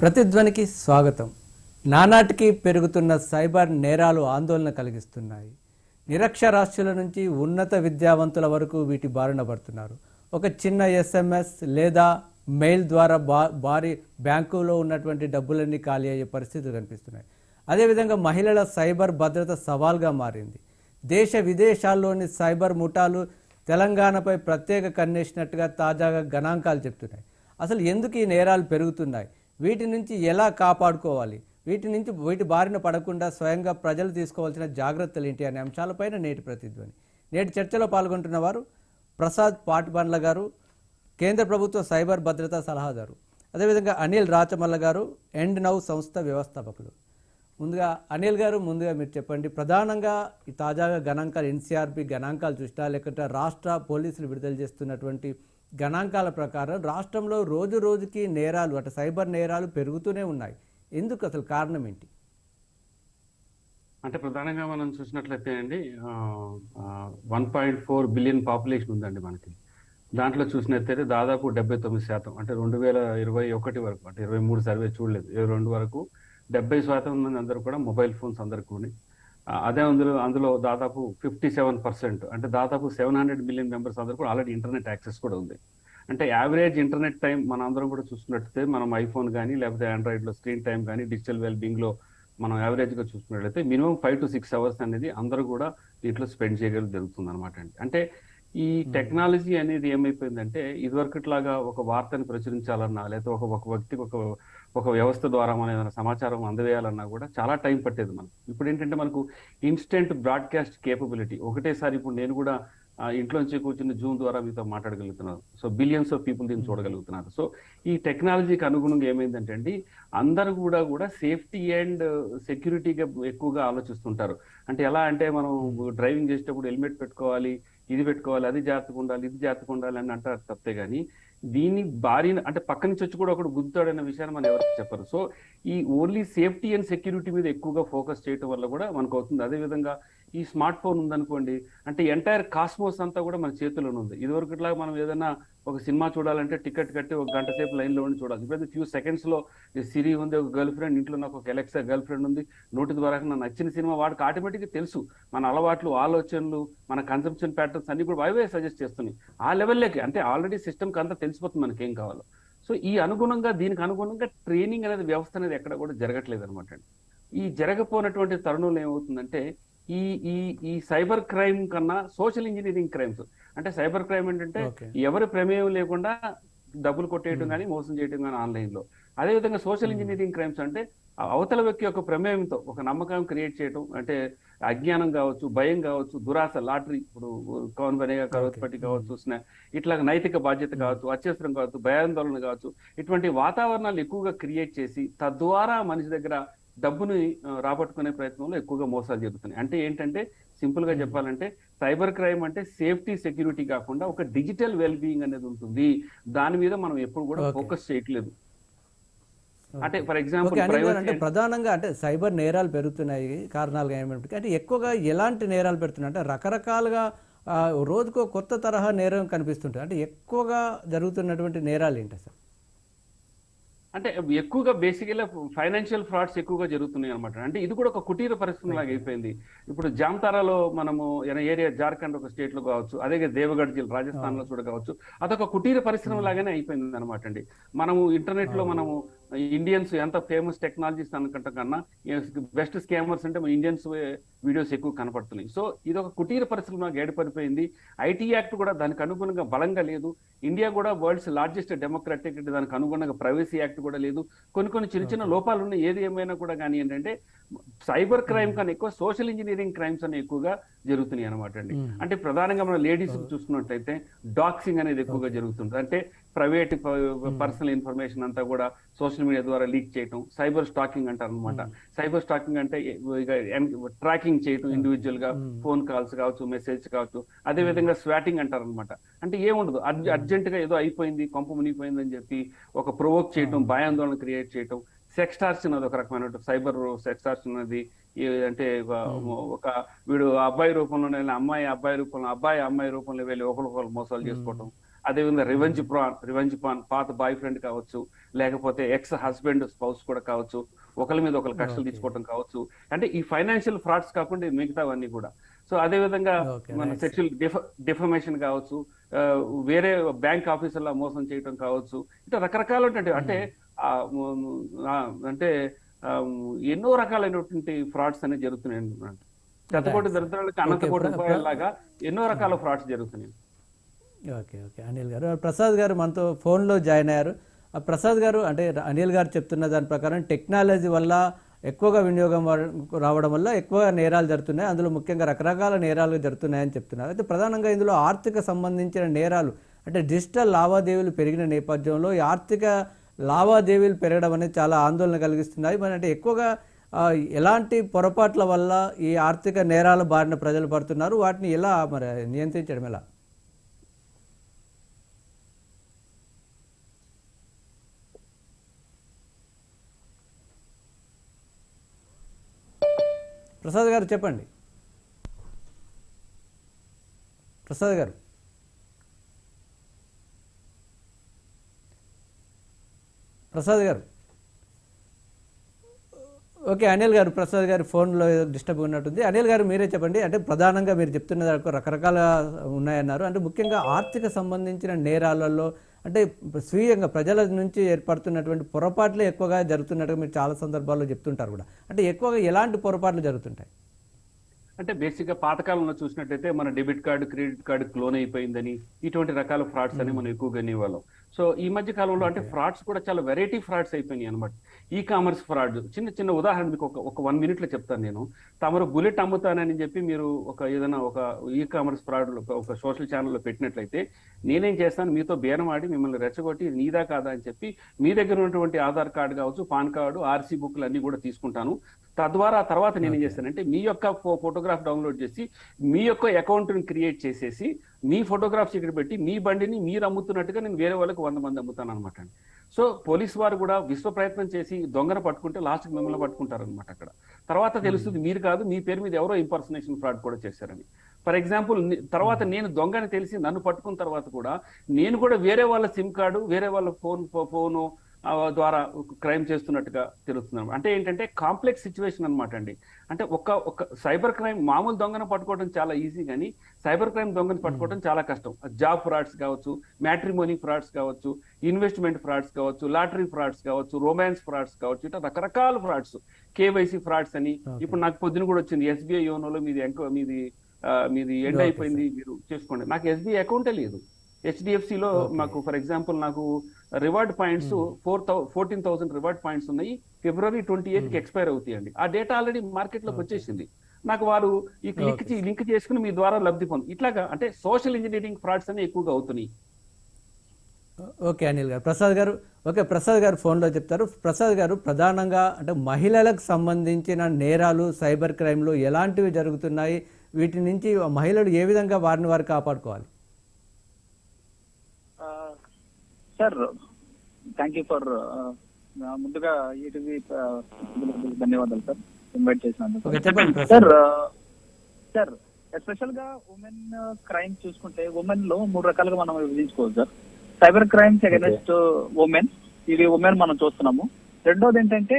ప్రతిధ్వనికి స్వాగతం. నానాటికి పెరుగుతున్న సైబర్ నేరాలు ఆందోళన కలిగిస్తున్నాయి. నిరక్షరాస్యుల నుంచి ఉన్నత విద్యావంతుల వరకు వీటి బారిన పడుతున్నారు. ఒక చిన్న ఎస్ఎంఎస్ లేదా మెయిల్ ద్వారా బా భారీ బ్యాంకులో ఉన్నటువంటి డబ్బులన్నీ ఖాళీ అయ్యే పరిస్థితులు కనిపిస్తున్నాయి. అదేవిధంగా మహిళల సైబర్ భద్రత సవాల్గా మారింది. దేశ విదేశాల్లోని సైబర్ ముఠాలు తెలంగాణపై ప్రత్యేక కన్నేసినట్టుగా తాజాగా గణాంకాలు చెప్తున్నాయి. అసలు ఎందుకు ఈ నేరాలు పెరుగుతున్నాయి? వీటి నుంచి ఎలా కాపాడుకోవాలి? వీటి నుంచి వీటి బారిన పడకుండా స్వయంగా ప్రజలు తీసుకోవాల్సిన జాగ్రత్తలు ఏంటి అనే అంశాలపైన నేటి ప్రతిధ్వని. నేటి చర్చలో పాల్గొంటున్న వారు ప్రసాద్ పాటిబండ్ల గారు కేంద్ర ప్రభుత్వ సైబర్ భద్రతా సలహాదారు అదేవిధంగా అనిల్ రాచమల్ల గారు ఎండ్ నౌ సంస్థ వ్యవస్థాపకులు. ముందుగా అనిల్ గారు ముందుగా మీరు చెప్పండి. ప్రధానంగా ఈ తాజాగా గణాంకాలు ఎన్సీఆర్పి గణాంకాలు చూసినా లేకుంటే రాష్ట్ర పోలీసులు విడుదల చేస్తున్నటువంటి గణాంకాల ప్రకారం రాష్ట్రంలో రోజు రోజుకి నేరాలు అటు సైబర్ నేరాలు పెరుగుతూనే ఉన్నాయి. ఎందుకు అసలు కారణం ఏంటి? అంటే ప్రధానంగా మనం చూసినట్లయితే అండి one point four billion population ఉందండి మనకి. దాంట్లో చూసినట్లయితే దాదాపు డెబ్బై తొమ్మిది శాతం అంటే రెండు వేల ఇరవై ఒకటి వరకు అంటే ఇరవై మూడు సర్వే చూడలేదు ఇరవై రెండు వరకు డెబ్బై శాతం మంది అందరూ కూడా మొబైల్ ఫోన్స్ అందరు కూడా అదే అందులో అందులో దాదాపు ఫిఫ్టీ సెవెన్ పర్సెంట్ అంటే దాదాపు సెవెన్ హండ్రెడ్ మిలియన్ మెంబర్స్ అందరూ కూడా ఆల్రెడీ ఇంటర్నెట్ యాక్సెస్ కూడా ఉంది. అంటే యావరేజ్ ఇంటర్నెట్ టైం మన అందరం కూడా చూసుకున్నట్లయితే మనం ఐఫోన్ కానీ లేకపోతే ఆండ్రాయిడ్లో స్క్రీన్ టైం కానీ డిజిటల్ వెల్ బీయింగ్లో మనం యావరేజ్గా చూసుకున్నట్లయితే minimum five to six hours అనేది అందరూ కూడా దీంట్లో స్పెండ్ చేయగలి జరుగుతుంది అనమాట అండి. అంటే ఈ టెక్నాలజీ అనేది ఏమైపోయిందంటే ఇదివరకట్లాగా ఒక వార్తని ప్రచురించాలన్నా లేకపోతే ఒక ఒక వ్యక్తికి ఒక ఒక వ్యవస్థ ద్వారా మన ఏదైనా సమాచారం అందవేయాలన్నా కూడా చాలా టైం పట్టేది మనకు. ఇప్పుడు ఏంటంటే మనకు ఇన్స్టెంట్ బ్రాడ్కాస్ట్ కేపబిలిటీ ఒకటేసారి ఇప్పుడు నేను కూడా ఆ, ఇంట్లోంచి కూర్చుని జూమ్ ద్వారా మీతో మాట్లాడగలుగుతున్నారు సో బిలియన్స్ ఆఫ్ పీపుల్ దీన్ని చూడగలుగుతున్నారు. సో ఈ టెక్నాలజీకి అనుగుణంగా ఏమైందంటే అండి అందరూ కూడా కూడా సేఫ్టీ అండ్ సెక్యూరిటీగా ఎక్కువగా ఆలోచిస్తుంటారు. అంటే ఎలా అంటే మనం డ్రైవింగ్ చేసేటప్పుడు హెల్మెట్ పెట్టుకోవాలి ఇది పెట్టుకోవాలి అది జాగ్రత్తగా ఉండాలి ఇది జాగ్రత్తగా ఉండాలి అని అంటారు తప్పే కానీ దీన్ని భారీ అంటే పక్క నుంచి వచ్చి కూడా ఒకడు గుద్దుతాడన్న విషయాన్ని మనం ఎవరికి చెప్పరు. సో ఈ ఓన్లీ సేఫ్టీ అండ్ సెక్యూరిటీ మీద ఎక్కువగా ఫోకస్ చేయటం వల్ల కూడా మనకు అవుతుంది. అదే విధంగా ఈ స్మార్ట్ ఫోన్ ఉందనుకోండి అంటే ఎంటైర్ కాస్మోస్ అంతా కూడా మన చేతిలోనే ఉంది. ఇదివరకు ఇట్లా మనం ఏదైనా ఒక సినిమా చూడాలంటే టికెట్ కట్టి ఒక గంట సేపు లైన్లో ఉండి చూడాలి. ఇప్పుడు ఫ్యూ సెకండ్స్లో సిరి ఉంది ఒక గర్ల్ ఫ్రెండ్ ఇంట్లో నాకు ఒక ఎలక్సా గర్ల్ ఫ్రెండ్ ఉంది నోటి ద్వారా నాకు నచ్చిన సినిమా వాడికి ఆటోమేటిక్ తెలుసు. మన అలవాట్లు ఆలోచనలు మన కన్సంప్షన్ ప్యాటర్న్స్ అన్ని కూడా వైవే సజెస్ట్ చేస్తున్నాయి. ఆ లెవెల్లోకి అంటే ఆల్రెడీ సిస్టమ్కి అంతా తెలిసిపోతుంది మనకి ఏం కావాలో. సో ఈ అనుగుణంగా దీనికి అనుగుణంగా ట్రైనింగ్ అనేది వ్యవస్థ అనేది ఎక్కడ కూడా జరగట్లేదు అనమాట ఈ జరగపోనటువంటి తరుణంలో ఏమవుతుందంటే ఈ ఈ ఈ సైబర్ క్రైమ్ కన్నా సోషల్ ఇంజనీరింగ్ క్రైమ్స్. అంటే సైబర్ క్రైమ్ ఏంటంటే ఎవరి ప్రమేయం లేకుండా డబ్బులు కొట్టేయడం కానీ మోసం చేయడం కానీ ఆన్లైన్లో అదేవిధంగా సోషల్ ఇంజనీరింగ్ క్రైమ్స్ అంటే అవతల వ్యక్తి యొక్క ప్రమేయంతో ఒక నమ్మకం క్రియేట్ చేయడం అంటే అజ్ఞానం కావచ్చు భయం కావచ్చు దురాశ లాటరీ ఇప్పుడు కౌన్ బనేగా కరోత్పత్తి కావచ్చు స్నా- ఇట్లా నైతిక బాధ్యత కావచ్చు అత్యవసరం కావచ్చు భయాందోళన కావచ్చు ఇటువంటి వాతావరణాలు ఎక్కువగా క్రియేట్ చేసి తద్వారా మనిషి దగ్గర డబ్బుని రాబట్టుకునే ప్రయత్నంలో ఎక్కువగా మోసాలు జరుగుతున్నాయి. అంటే ఏంటంటే సింపుల్గా చెప్పాలంటే సైబర్ క్రైమ్ అంటే సేఫ్టీ సెక్యూరిటీ కాకుండా ఒక డిజిటల్ వెల్ బీయింగ్ అనేది ఉంటుంది. దాని మీద మనం ఎప్పుడు కూడా. ఫోకస్ చేయట్లేదు. అంటే ఫర్ ఎగ్జాంపుల్ అంటే ప్రధానంగా అంటే సైబర్ నేరాలు పెరుగుతున్నాయి కారణాలుగా ఏమిటి అంటే ఎక్కువగా ఎలాంటి నేరాలు పెడుతున్నాయి అంటే రకరకాలుగా రోజుకో కొత్త తరహా నేరం కనిపిస్తుంటుంది అంటే ఎక్కువగా జరుగుతున్నటువంటి నేరాలు ఏంటి అసలు అంటే ఎక్కువగా బేసికల్గా ఫైనాన్షియల్ ఫ్రాడ్స్ ఎక్కువగా జరుగుతున్నాయి అనమాట అంటే ఇది కూడా ఒక కుటీర పరిశ్రమ లాగా అయిపోయింది. ఇప్పుడు జామ్తారాలో మనము ఏరియా జార్ఖండ్ ఒక స్టేట్లో కావచ్చు అదే దేవగఢ్ జిల్లా రాజస్థాన్లో కూడా కావచ్చు అదొక కుటీర పరిశ్రమ లాగానే అయిపోయింది అనమాట అండి. మనము ఇంటర్నెట్లో మనము ఇండియన్స్ ఎంత ఫేమస్ టెక్నాలజీస్ అనుకుంటాం కన్నా బెస్ట్ స్కామర్స్ అంటే మన ఇండియన్స్ వీడియోస్ ఎక్కువ కనపడుతున్నాయి. సో ఇది ఒక కుటీర పరిశ్రమ గేడిపడిపోయింది ఐటీ యాక్ట్ కూడా దానికి అనుగుణంగా బలంగా లేదు. ఇండియా కూడా వరల్డ్స్ లార్జెస్ట్ డెమోక్రటిక్ దానికి అనుగుణంగా ప్రైవసీ యాక్ట్ కూడా లేదు. కొన్ని కొన్ని చిన్న చిన్న లోపాలు ఉన్నాయి. ఏది ఏమైనా కూడా కానీ ఏంటంటే సైబర్ క్రైమ్ కన్నా ఎక్కువ సోషల్ ఇంజనీరింగ్ క్రైమ్స్ అనే ఎక్కువగా జరుగుతున్నాయి అనమాట అండి. అంటే ప్రధానంగా మనం లేడీస్ చూసుకున్నట్లయితే డాక్సింగ్ అనేది ఎక్కువగా జరుగుతుంది అంటే ప్రైవేట్ పర్సనల్ ఇన్ఫర్మేషన్ అంతా కూడా సోషల్ మీడియా ద్వారా లీక్ చేయటం సైబర్ స్టాకింగ్ అంటారు అనమాట సైబర్ స్టాకింగ్ అంటే ట్రాకింగ్ చేయటం ఇండివిజువల్గా. ఫోన్ కాల్స్ కావచ్చు మెసేజ్ కావచ్చు అదే విధంగా స్వాటింగ్ అంటారు అనమాట అంటే ఏముండదు అర్జ- అర్జెంట్గా ఏదో అయిపోయింది కొంప మునిగిపోయింది అని చెప్పి ఒక ప్రొవోక్ చేయటం భయాందోళన క్రియేట్ చేయటం సెక్స్టార్షన్ అది ఒక రకమైన సైబర్ సెక్స్టార్షన్ అనేది ఈ- అంటే ఒక- ఒక వీడు అబ్బాయి రూపంలో అమ్మాయి అబ్బాయి రూపంలో అబ్బాయి అమ్మాయి రూపంలో వెళ్ళి ఒకరికొకరు మోసాలు చేసుకోవటం అదేవిధంగా రివెంజ్ ప్రాన్ రివెంజ్ పాన్ పాత బాయ్ ఫ్రెండ్ కావచ్చు లేకపోతే ఎక్స్ హస్బెండ్ స్పౌస్ కూడా కావచ్చు ఒకరి మీద ఒకరు కష్టాలు. తీసుకోవడం కావచ్చు. అంటే ఈ ఫైనాన్షియల్ ఫ్రాడ్స్ కాకుండా మిగతావన్నీ కూడా. సో అదే విధంగా మన. సెక్షువల్ డిఫర్మేషన్ కావచ్చు వేరే బ్యాంక్ ఆఫీసర్ల మోసం చేయటం కావచ్చు ఇట్లా రకరకాల అంటే అంటే ఎన్నో రకాలైనటువంటి ఫ్రాడ్స్ అనేవి జరుగుతున్నాయి. గతకోటి దరిద్రాలకి అనంత Okay, కోటి ప్ర- రూపాయల లాగా ఎన్నో రకాల ఫ్రాడ్స్ జరుగుతున్నాయి. Okay okay. అనిల్ గారు. ప్రసాద్ గారు మనతో ఫోన్లో జాయిన్ అయ్యారు. ఆ ప్రసాద్ గారు అంటే అనిల్ గారు చెప్తున్న దాని ప్రకారం టెక్నాలజీ వల్ల ఎక్కువగా వినియోగం రావడం వల్ల ఎక్కువగా నేరాలు జరుగుతున్నాయి. అందులో ముఖ్యంగా రకరకాల నేరాలు జరుగుతున్నాయని చెప్తున్నారు. అయితే ప్రధానంగా ఇందులో ఆర్థిక సంబంధించిన నేరాలు అంటే డిజిటల్ లావాదేవీలు పెరిగిన నేపథ్యంలో ఈ ఆర్థిక లావాదేవీలు పెరగడం అనేది చాలా ఆందోళన కలిగిస్తున్నాయి. మరి అంటే ఎక్కువగా ఎలాంటి పొరపాట్ల వల్ల ఈ ఆర్థిక నేరాల బారిన ప్రజలు పడుతున్నారు? వాటిని ఎలా మరి నియంత్రించడం ఎలా? ప్రసాద్ గారు చెప్పండి. ప్రసాద్ గారు. ప్రసాద్ గారు. ఓకే అనిల్ గారు ప్రసాద్ గారి ఫోన్లో డిస్టర్బ్ ఉన్నట్టుంది. అనిల్ గారు మీరే చెప్పండి. అంటే ప్రధానంగా మీరు చెప్తున్న దాంట్లో రకరకాల ఉన్నాయన్నారు. అంటే ముఖ్యంగా ఆర్థిక సంబంధించిన నేరాలలో అంటే స్వీయంగా ప్రజల నుంచి ఏర్పడుతున్నటువంటి పొరపాట్లే ఎక్కువగా జరుగుతున్నట్టుగా మీరు చాలా సందర్భాల్లో చెప్తుంటారు కూడా. అంటే ఎక్కువగా ఎలాంటి పొరపాట్లు జరుగుతుంటాయి? అంటే బేసిక్గా పాతకాలంలో చూసినట్టయితే మన debit card credit card clone అయిపోయిందని ఇటువంటి రకాల ఫ్రాడ్స్ అని మనం ఎక్కువగా వినేవాళ్ళం సో ఈ మధ్య కాలంలో అంటే ఫ్రాడ్స్ కూడా చాలా వెరైటీ ఫ్రాడ్స్ అయిపోయినాయి అనమాట ఈ కామర్స్ ఫ్రాడ్ చిన్న చిన్న ఉదాహరణ మీకు ఒక ఒక వన్ మినిట్లో చెప్తాను నేను. తమరు బుల్లెట్ అమ్ముతానని చెప్పి మీరు ఒక ఏదైనా ఒక ఈ కామర్స్ ఫ్రాడ్ ఒక సోషల్ ఛానల్లో పెట్టినట్లయితే నేనేం చేస్తాను? మీతో బేరం ఆడి మిమ్మల్ని రెచ్చగొట్టి నీదా కాదా అని చెప్పి మీ దగ్గర ఉన్నటువంటి ఆధార్ కార్డు కావచ్చు పాన్ కార్డు ఆర్సీ బుక్లు అన్ని కూడా తీసుకుంటాను. తద్వారా తర్వాత నేను ఏం చేస్తానంటే మీ యొక్క ఫోటోగ్రాఫ్ డౌన్లోడ్ చేసి మీ యొక్క అకౌంట్ని క్రియేట్ చేసేసి మీ ఫోటోగ్రాఫ్స్ ఇక్కడ పెట్టి మీ బండిని మీరు అమ్ముతున్నట్టుగా నేను వేరే వాళ్ళకి వంద మంది అమ్ముతాను అనమాట సో పోలీస్ వారు కూడా విశ్వ ప్రయత్నం చేసి దొంగను పట్టుకుంటే లాస్ట్ మిమ్మల్ని పట్టుకుంటారు అనమాట అక్కడ. తర్వాత తెలుస్తుంది మీరు కాదు మీ పేరు మీద ఎవరో ఇంపర్సనేషన్ ఫ్రాడ్ కూడా చేశారని. ఫర్ ఎగ్జాంపుల్ తర్వాత నేను దొంగని తెలిసి నన్ను పట్టుకున్న తర్వాత కూడా నేను కూడా వేరే వాళ్ళ సిమ్ కార్డు వేరే వాళ్ళ ఫోన్ ఫోను ద్వారా క్రైమ్ చేస్తున్నట్టుగా తెలుస్తున్నాం అంటే ఏంటంటే కాంప్లెక్స్ సిచ్యువేషన్ అన్నమాట అండి. అంటే ఒక ఒక సైబర్ క్రైమ్ మామూలు దొంగను పట్టుకోవడం చాలా ఈజీ కానీ సైబర్ క్రైమ్ దొంగను పట్టుకోవడం చాలా కష్టం. జాబ్ ఫ్రాడ్స్ కావచ్చు మ్యాట్రిమోనీ ఫ్రాడ్స్ కావచ్చు ఇన్వెస్ట్మెంట్ ఫ్రాడ్స్ కావచ్చు లాటరీ ఫ్రాడ్స్ కావచ్చు రొమాన్స్ ఫ్రాడ్స్ కావచ్చు ఇట్లా రకరకాల ఫ్రాడ్స్. కేవైసీ ఫ్రాడ్స్ అని. ఇప్పుడు నాకు పొద్దున కూడా వచ్చింది. ఎస్బీఐ యోనోలో మీది ఎంక మీది మీది ఎండ్ అయిపోయింది మీరు చేసుకోండి. నాకు ఎస్బీఐ అకౌంటే లేదు. హెచ్డిఎఫ్సి లో Okay. మాకు ఫర్ ఎగ్జాంపుల్ నాకు reward points four fourteen thousand reward points ఉన్నాయి. ఫిబ్రవరి ట్వంటీ ఎయిత్కి ఎక్స్పైర్ అవుతాయండి. ఆ డేటా ఆల్రెడీ మార్కెట్లోకి. వచ్చేసింది. నాకు వారు ఈ లింక్. లింక్ చేసుకుని మీ ద్వారా లబ్ధి పొంది ఇట్లాగా అంటే సోషల్ ఇంజనీరింగ్ ఫ్రాడ్స్ అనేవి ఎక్కువగా అవుతున్నాయి. ఓకే అనిల్ గారు. ప్రసాద్ గారు ఓకే ప్రసాద్ గారు ఫోన్లో చెప్తారు. ప్రసాద్ గారు ప్రధానంగా అంటే మహిళలకు సంబంధించిన నేరాలు సైబర్ క్రైమ్లు ఎలాంటివి జరుగుతున్నాయి? వీటి నుంచి మహిళలు ఏ విధంగా వారిని వారు కాపాడుకోవాలి? సార్ థ్యాంక్ యూ ఫర్ ముందుగా ఈటీవీ ధన్యవాదాలు సార్ ఇన్వైట్ చేసినందుకు. సార్ సార్ ఎస్పెషల్గా ఉమెన్ క్రైమ్ చూసుకుంటే ఉమెన్లో మూడు రకాలుగా మనం విభజించుకోవచ్చు sir. Cyber crimes against women ఇది ఉమెన్ మనం చూస్తున్నాము. రెండోది ఏంటంటే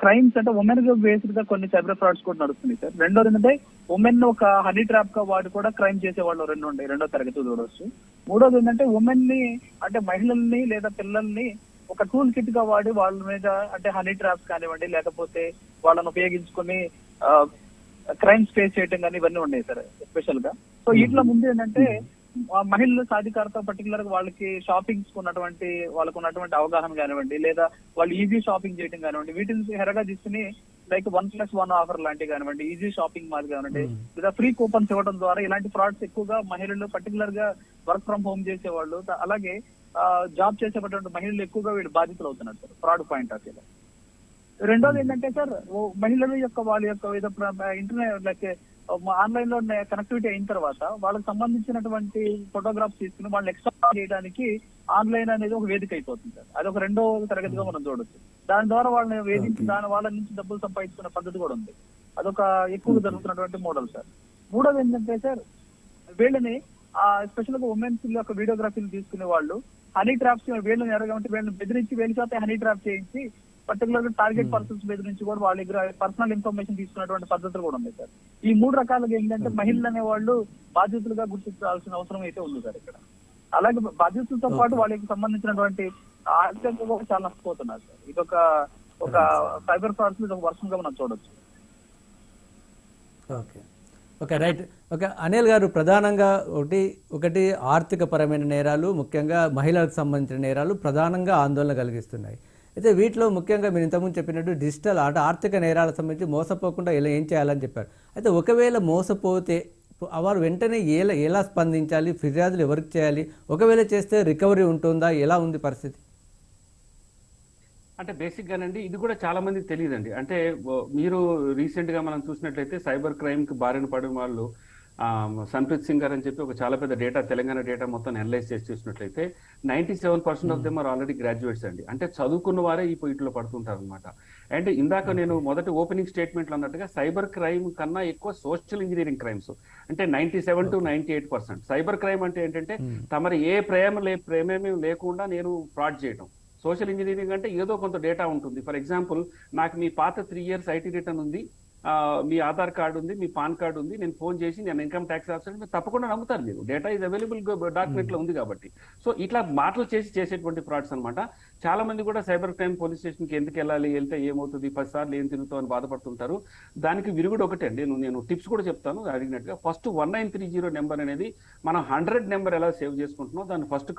క్రైమ్స్ అంటే ఉమెన్ బేస్డ్గా కొన్ని సైబర్ ఫ్రాడ్స్ కూడా నడుస్తున్నాయి సార్. రెండోది ఏంటంటే ఉమెన్ ఒక హనీ ట్రాప్గా వాడు కూడా క్రైమ్ చేసే వాళ్ళు రెండు ఉండే రెండో తరగతి చూడవచ్చు మూడోది ఏంటంటే ఉమెన్ని అంటే మహిళల్ని లేదా పిల్లల్ని ఒక టూల్ కిట్గా వాడి వాళ్ళ మీద అంటే హనీ ట్రాప్స్ కానివ్వండి లేకపోతే వాళ్ళని ఉపయోగించుకొని క్రైమ్స్ ఫేస్ చేయటం కానీ ఇవన్నీ ఉన్నాయి సార్ ఎస్పెషల్గా. సో వీటిలో ముందు ఏంటంటే మహిళల సాధికారత పర్టికులర్గా వాళ్ళకి షాపింగ్స్ ఉన్నటువంటి వాళ్ళకు ఉన్నటువంటి అవగాహన కానివ్వండి లేదా వాళ్ళు ఈజీ షాపింగ్ చేయడం కానివ్వండి వీటిని హెరగా తీసుకుని like one plus one offer లాంటివి కానివ్వండి ఈజీ షాపింగ్ మాల్ కానివ్వండి. లేదా ఫ్రీ కూపన్స్ ఇవ్వడం ద్వారా ఇలాంటి ఫ్రాడ్స్ ఎక్కువగా మహిళలు పర్టికులర్గా వర్క్ ఫ్రం హోమ్ చేసేవాళ్ళు అలాగే జాబ్ చేసేటటువంటి మహిళలు ఎక్కువగా వీళ్ళు బాధితులు అవుతున్నారు సార్ ఫ్రాడ్ పాయింట్ ఆఫ్ వ్యూలో రెండోది ఏంటంటే సార్ మహిళల యొక్క వాళ్ళ యొక్క ఏదో ఇంటర్నెట్ లైక్ ఆన్లైన్లో కనెక్టివిటీ అయిన తర్వాత వాళ్ళకి సంబంధించినటువంటి ఫోటోగ్రాఫ్స్ తీసుకుని వాళ్ళని ఎక్స్ట్రా చేయడానికి ఆన్లైన్ అనేది ఒక వేదిక అయిపోతుంది సార్. అది ఒక రెండో తరగతిగా మనం చూడొచ్చు. దాని ద్వారా వాళ్ళని వేధించి. దాని వాళ్ళ నుంచి డబ్బులు సంపాదించుకునే పద్ధతి కూడా ఉంది. అదొక ఎక్కువగా జరుగుతున్నటువంటి మోడల్ సార్. మూడోది ఏంటంటే సార్ వీళ్ళని ఎస్పెషల్గా ఉమెన్స్ యొక్క వీడియోగ్రఫీలు తీసుకునే వాళ్ళు హనీ ట్రాప్స్ వీళ్ళని ఎరగమంటే వీళ్ళని బెదిరించి వీళ్ళ చేత హనీ ట్రాప్ చేయించి పర్టికులర్గా టార్గెట్ పర్సన్స్ బెదిరించి కూడా వాళ్ళ దగ్గర పర్సనల్ ఇన్ఫర్మేషన్ తీసుకున్నటువంటి పద్ధతులు కూడా ఉన్నాయి సార్. ఈ మూడు రకాలుగా ఏంటంటే మహిళలు అనే వాళ్ళు బాధ్యతలుగా గుర్తించాల్సిన అవసరం అయితే ఉంది సార్ ఇక్కడ. అలాగే బాధ్యతలతో పాటు వాళ్ళకి సంబంధించినటువంటి ఆర్థికంగా కూడా చాలా నష్టపోతున్నారు సార్. ఇది ఒక ఒక సైబర్ ఫ్రాడ్స్ ఇది ఒక వర్షంగా మనం చూడొచ్చు. Okay okay right okay Anil గారు ప్రధానంగా ఒకటి ఒకటి ఆర్థిక పరమైన నేరాలు ముఖ్యంగా మహిళలకు సంబంధించిన నేరాలు ప్రధానంగా ఆందోళన కలిగిస్తున్నాయి. అయితే వీటిలో ముఖ్యంగా మీరు ఇంతకుముందు చెప్పినట్టు డిజిటల్ అంటే ఆర్థిక నేరాలకు సంబంధించి మోసపోకుండా ఇలా ఏం చేయాలని చెప్పారు. అయితే ఒకవేళ మోసపోతే వారు వెంటనే ఎలా ఎలా స్పందించాలి? ఫిర్యాదులు ఎవరికి చేయాలి? ఒకవేళ చేస్తే రికవరీ ఉంటుందా? ఎలా ఉంది పరిస్థితి? అంటే బేసిక్గానండి ఇది కూడా చాలా మందికి తెలియదండి. అంటే మీరు రీసెంట్గా మనం చూసినట్లయితే సైబర్ క్రైమ్కి బారిన పడిన వాళ్ళు సన్ప్రీత్ సింగ్ గారు అని చెప్పి ఒక చాలా పెద్ద డేటా తెలంగాణ డేటా మొత్తం అనలైజ్ చేసి చూసినట్లయితే ninety seven percent of them are already graduates అండి. అంటే చదువుకున్న వారే ఈ పొయిట్లో పడుతుంటారు అనమాట అండ్ ఇందాక నేను మొదటి ఓపెనింగ్ స్టేట్మెంట్ అన్నట్టుగా సైబర్ క్రైమ్ కన్నా ఎక్కువ సోషల్ ఇంజనీరింగ్ క్రైమ్స్ అంటే ninety seven to ninety eight percent cyber crime అంటే ఏంటంటే తమరి ఏ ప్రేమ లే ప్రేమేమీ లేకుండా నేను ఫ్రాడ్ చేయటం. సోషల్ ఇంజనీరింగ్ అంటే ఏదో కొంత డేటా ఉంటుంది. ఫర్ ఎగ్జాంపుల్ నాకు మీ పాత త్రీ ఇయర్స్ ఐటీ రిటర్న్ ఉంది. మీ ఆధార్ కార్డు ఉంది మీ పాన్ కార్డు ఉంది నేను ఫోన్ చేసి నేను ఇన్కమ్ ట్యాక్స్ ఆఫీసర్ మీరు తప్పకుండా నమ్ముతారు మీరు. డేటా ఇస్ అవైలబుల్ డాక్యుమెంట్లో ఉంది కాబట్టి. సో ఇట్లా మాటలు చేసి చేసేటువంటి ఫ్రాడ్స్ అనమాట చాలా మంది కూడా సైబర్ క్రైమ్ పోలీస్ స్టేషన్కి ఎందుకు వెళ్ళాలి వెళ్తే ఏమవుతుంది పది సార్లు ఏం తిరుగుతావు అని బాధపడుతుంటారు. దానికి విరుగుడు ఒకటే నేను నేను టిప్స్ కూడా చెప్తాను అడిగినట్టుగా. First one nine three zero number అనేది మనం హండ్రెడ్ నెంబర్ ఎలా సేవ్ చేసుకుంటున్నాం దాన్ని ఫస్ట్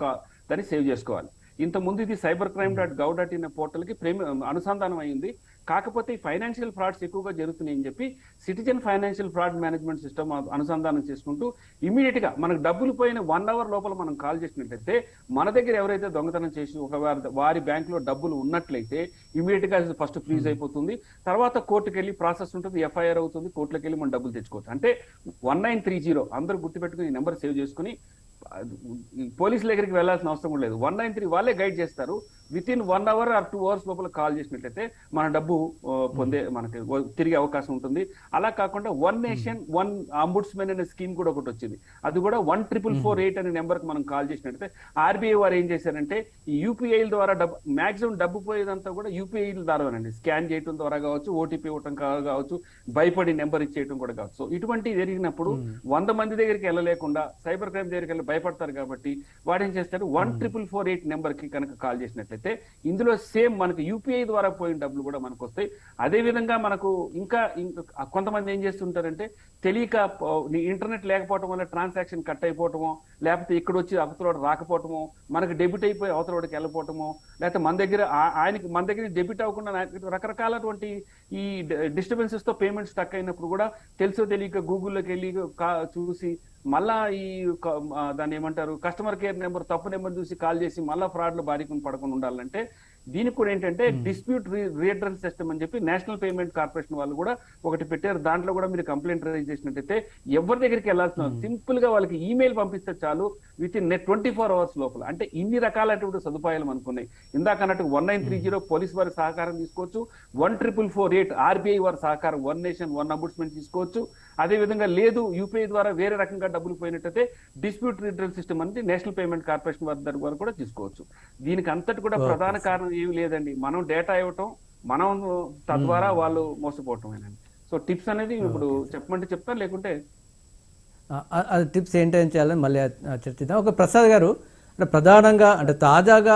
దాన్ని సేవ్ చేసుకోవాలి. ఇంత ముందు ఇది cyber crime dot gov dot in పోర్టల్కి ప్రేమ అనుసంధానం అయింది కాకపోతే ఈ ఫైనాన్షియల్ ఫ్రాడ్స్ ఎక్కువగా జరుగుతున్నాయని చెప్పి citizen financial fraud management system అనుసంధానం చేసుకుంటూ ఇమీడియట్గా మనకు డబ్బులు పోయిన వన్ అవర్ లోపల మనం కాల్ చేసినట్లయితే మన దగ్గర ఎవరైతే దొంగతనం చేసి ఒక వారి- బ్యాంక్లో డబ్బులు ఉన్నట్లయితే ఇమీడియట్గా ఫస్ట్ ఫ్రీజ్ అయిపోతుంది. తర్వాత కోర్టుకు వెళ్ళి ప్రాసెస్ ఉంటుంది ఎఫ్ఐఆర్ అవుతుంది కోర్టులకు వెళ్ళి మనం డబ్బులు తెచ్చుకోవచ్చు. అంటే వన్ నైన్ త్రీ జీరో అందరూ గుర్తుపెట్టుకుని ఈ నెంబర్ సేవ్ చేసుకుని పోలీసుల దగ్గరికి వెళ్ళాల్సిన అవసరం కూడా లేదు. వన్ నైన్ త్రీ వాళ్ళే గైడ్ చేస్తారు. Within one hour or two hours లోపల కాల్ చేసినట్లయితే మన డబ్బు పొందే మనకి తిరిగే అవకాశం ఉంటుంది. అలా కాకుండా వన్ నేషన్ వన్ అంబుడ్స్మెన్ అనే స్కీమ్ కూడా ఒకటి వచ్చింది. అది కూడా వన్ ట్రిపుల్ ఫోర్ ఎయిట్ అనే నెంబర్కి మనం కాల్ చేసినట్లయితే ఆర్బీఐ వారు ఏం చేశారంటే ఈ యూపీఐల ద్వారా డబ్బు మాక్సిమం డబ్బు పోయేదంతా కూడా యూపీఐల ద్వారానండి. స్కాన్ చేయడం ద్వారా కావచ్చు ఓటీపీ ఇవ్వటం కావచ్చు భయపడి నెంబర్ ఇచ్చేయటం కూడా కావచ్చు. సో ఇటువంటి జరిగినప్పుడు వంద మంది దగ్గరికి వెళ్ళలేకుండా సైబర్ క్రైమ్ దగ్గరికి వెళ్ళి భయపడతారు కాబట్టి వాడు ఏం చేస్తారు వన్ ట్రిపుల్ ఫోర్ ఎయిట్ నెంబర్కి కనుక కాల్ చేసినట్లయితే ఇందులో సేమ్ మనకి యూపీఐ ద్వారా పోయిన డబ్బులు కూడా మనకు వస్తాయి అదే విధంగా మనకు ఇంకా ఇంకా కొంతమంది ఏం చేస్తుంటారంటే తెలియక ఇంటర్నెట్ లేకపోవటం వల్ల ట్రాన్సాక్షన్ కట్ అయిపోవటమో లేకపోతే ఇక్కడ వచ్చి అవతలోడు రాకపోవటమో మనకు డెబిట్ అయిపోయి అవతలోడికి వెళ్ళిపోవటమో లేకపోతే మన దగ్గర ఆయనకి మన దగ్గర డెబిట్ అవ్వకుండా రకరకాలటువంటి ఈ డిస్టర్బెన్సెస్తో పేమెంట్ స్టక్ అయినప్పుడు కూడా తెలుసో తెలియక గూగుల్లోకి వెళ్ళి కా- చూసి మళ్ళా ఈ దాన్ని ఏమంటారు కస్టమర్ కేర్ నెంబర్ తప్పు నెంబర్ చూసి కాల్ చేసి మళ్ళా ఫ్రాడ్లో బారికొని పడకుండా ఉండాలంటే దీనికి కూడా ఏంటంటే డిస్ప్యూట్ రీఎంట్రన్స్ సిస్టమ్ అని చెప్పి నేషనల్ పేమెంట్ కార్పొరేషన్ వాళ్ళు కూడా ఒకటి పెట్టారు. దాంట్లో కూడా మీరు కంప్లైంట్ రైజ్ చేసినట్టయితే ఎవరి దగ్గరికి వెళ్ళాల్సిన సింపుల్గా వాళ్ళకి ఈమెయిల్ పంపిస్తే చాలు within net twenty four hours లోపల. అంటే ఇన్ని రకాలైనటువంటి సదుపాయాలు మనకున్నాయి ఇందాక అన్నట్టు one nine three zero police వారి సహకారం తీసుకోవచ్చు. One triple four eight RBI వారి సహకారం వన్ నేషన్ వన్ అంబుడ్స్మెంట్ తీసుకోవచ్చు. అదే విధంగా లేదు యూపీఐ ద్వారా వేరే రకంగా డబ్బులు పోయినట్టయితే డిస్ప్యూట్ రిటర్న్ సిస్టమ్ అనేది నేషనల్ పేమెంట్ కార్పొరేషన్ వారి వరకు కూడా తీసుకోవచ్చు. దీనికి అంతటి కూడా ప్రధాన కారణం ఏమి లేదండి. మనం డేటా ఇవ్వటం మనం తద్వారా వాళ్ళు మోసపోవటమేనండి. సో టిప్స్ అనేది ఇప్పుడు చెప్పమంటే చెప్తారు లేకుంటే అది టిప్స్ ఏంటని చేయాలని మళ్ళీ చర్చిద్దాం ఒక ప్రసాద్ గారు అంటే ప్రధానంగా అంటే తాజాగా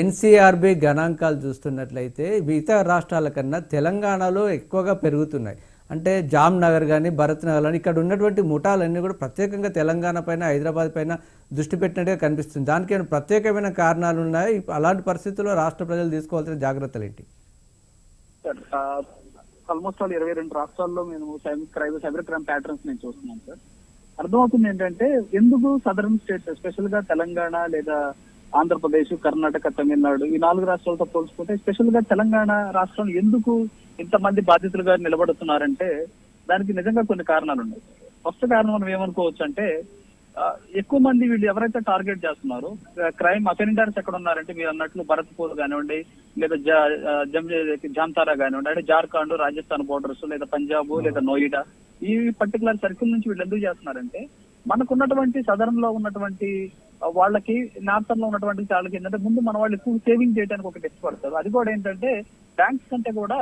ఎన్సీఆర్బి గణాంకాలు చూస్తున్నట్లయితే మిగతా రాష్ట్రాల కన్నా తెలంగాణలో ఎక్కువగా పెరుగుతున్నాయి. అంటే జామ్ నగర్ కానీ భరత్ నగర్ కానీ ఇక్కడ ఉన్నటువంటి ముఠాలన్నీ కూడా ప్రత్యేకంగా తెలంగాణ పైన హైదరాబాద్ పైన దృష్టి పెట్టినట్టుగా కనిపిస్తుంది. దానికి ఏమైనా ప్రత్యేకమైన కారణాలు ఉన్నాయి? అలాంటి పరిస్థితుల్లో రాష్ట్ర ప్రజలు తీసుకోవాల్సిన జాగ్రత్తలు ఏంటి? ఆల్మోస్ట్ ఆల్ ఇరవై రెండు రాష్ట్రాల్లో మేము cyber crime cyber crime patterns నేను చూస్తున్నాం సార్. అర్థమవుతుంది ఏంటంటే ఎందుకు సదరన్ స్టేట్స్ స్పెషల్గా తెలంగాణ లేదా ఆంధ్రప్రదేశ్ కర్ణాటక తమిళనాడు ఈ నాలుగు రాష్ట్రాలతో పోల్చుకుంటే స్పెషల్గా తెలంగాణ రాష్ట్రం ఎందుకు ఇంతమంది బాధితులుగా నిలబడుతున్నారంటే దానికి నిజంగా కొన్ని కారణాలు ఉన్నాయి ఫస్ట్ కారణం మనం ఏమనుకోవచ్చు అంటే ఎక్కువ మంది వీళ్ళు ఎవరైతే టార్గెట్ చేస్తున్నారో క్రైమ్ అఫెండర్స్ ఎక్కడ ఉన్నారంటే మీరు అన్నట్లు భరత్పూర్ కానివ్వండి లేదా జామ్తారా కానివ్వండి అంటే జార్ఖండ్ రాజస్థాన్ బోర్డర్స్ లేదా పంజాబ్ లేదా నోయిడా ఈ పర్టికులర్ సర్కిల్ నుంచి వీళ్ళు ఎందుకు చేస్తున్నారంటే మనకు ఉన్నటువంటి సదరన్లో ఉన్నటువంటి వాళ్ళకి నార్థన్లో ఉన్నటువంటి వాళ్ళకి ఏంటంటే ముందు మన వాళ్ళు ఎక్కువ సేవింగ్ చేయడానికి ఒకటి ఇష్టపడతారు అది కూడా ఏంటంటే బ్యాంక్స్ కంటే కూడా